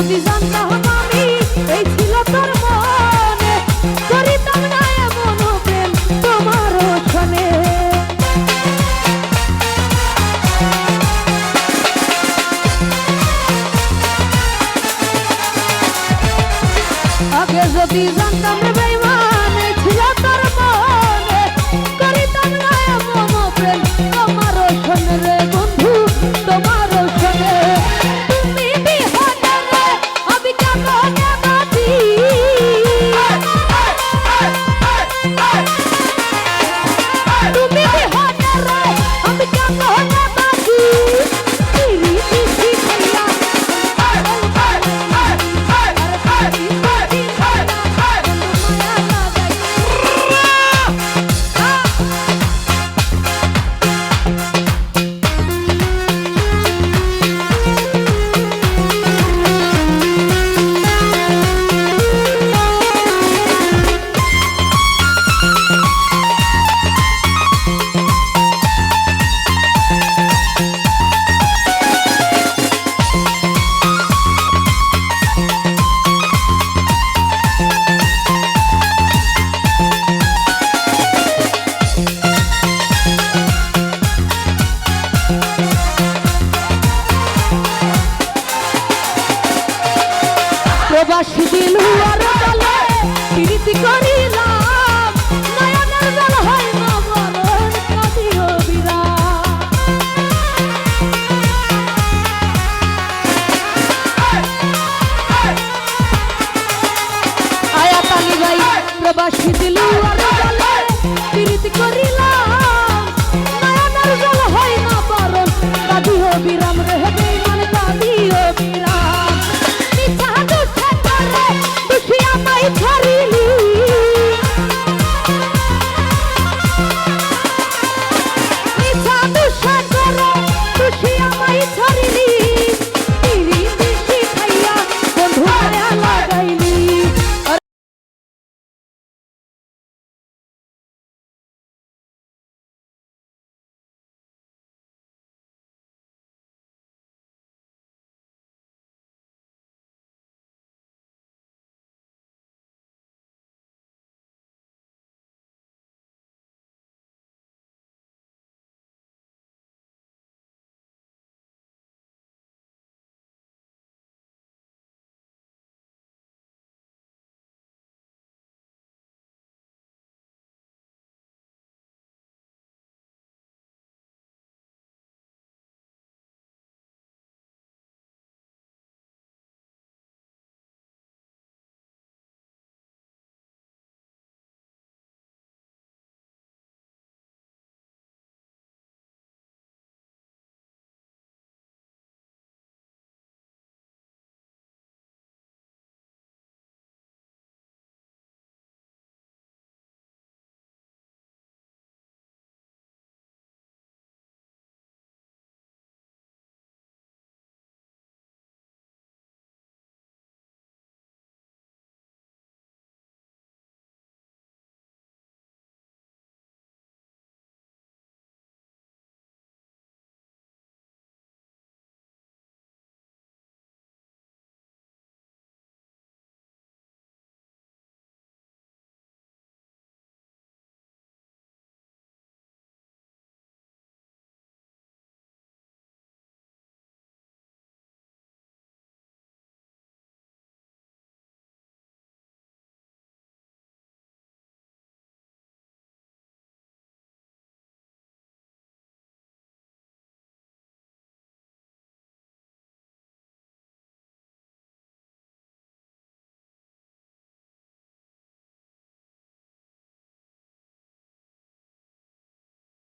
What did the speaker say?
যদি জানতাম আমি, এই ছিল তোর মনে। করিতাম না এমন প্রেম তোমার শোনে আগে যদি জানতাম প্রবাসী দিন হওয়ার প্রীতি করি